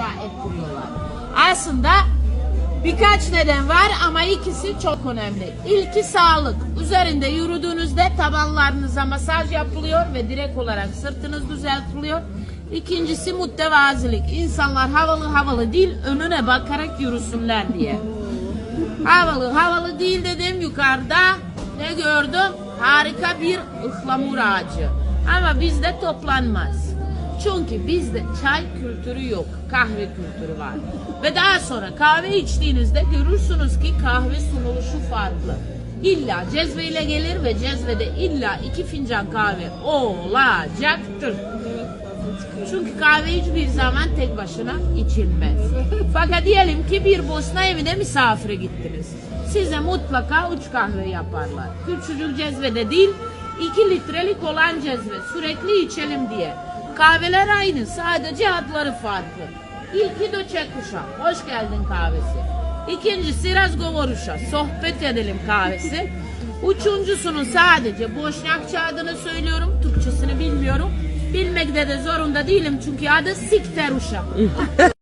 inşa ettiriyorlar. Aslında birkaç neden var ama ikisi çok önemli. İlki sağlık. Üzerinde yürüdüğünüzde tabanlarınıza masaj yapılıyor ve direkt olarak sırtınız düzeltiliyor. İkincisi mütevazilik. İnsanlar havalı havalı değil önüne bakarak yürüsünler diye. Havalı havalı değil dedim yukarıda ne gördüm? Harika bir ıhlamur ağacı. Ama bizde toplanmaz. Çünkü bizde çay kültürü yok, kahve kültürü var. Ve daha sonra kahve içtiğinizde görürsünüz ki kahve sunuluşu farklı. İlla cezveyle gelir ve cezvede illa iki fincan kahve olacaktır. Çünkü kahve hiçbir zaman tek başına içilmez. Fakat diyelim ki bir Bosna evine misafire gittiniz. Size mutlaka üç kahve yaparlar. Küçücük cezvede değil, iki litrelik olan cezve. Sürekli içelim diye. Kahveler aynı, sadece adları farklı. İlki Doçe Kuşa, hoş geldin kahvesi. İkincisi Razgovoruşa, sohbet edelim kahvesi. Üçüncüsünün sadece Boşnakça adını söylüyorum, Türkçesini bilmiyorum. Bilmekte de zorunda değilim çünkü adı Sikteruşa.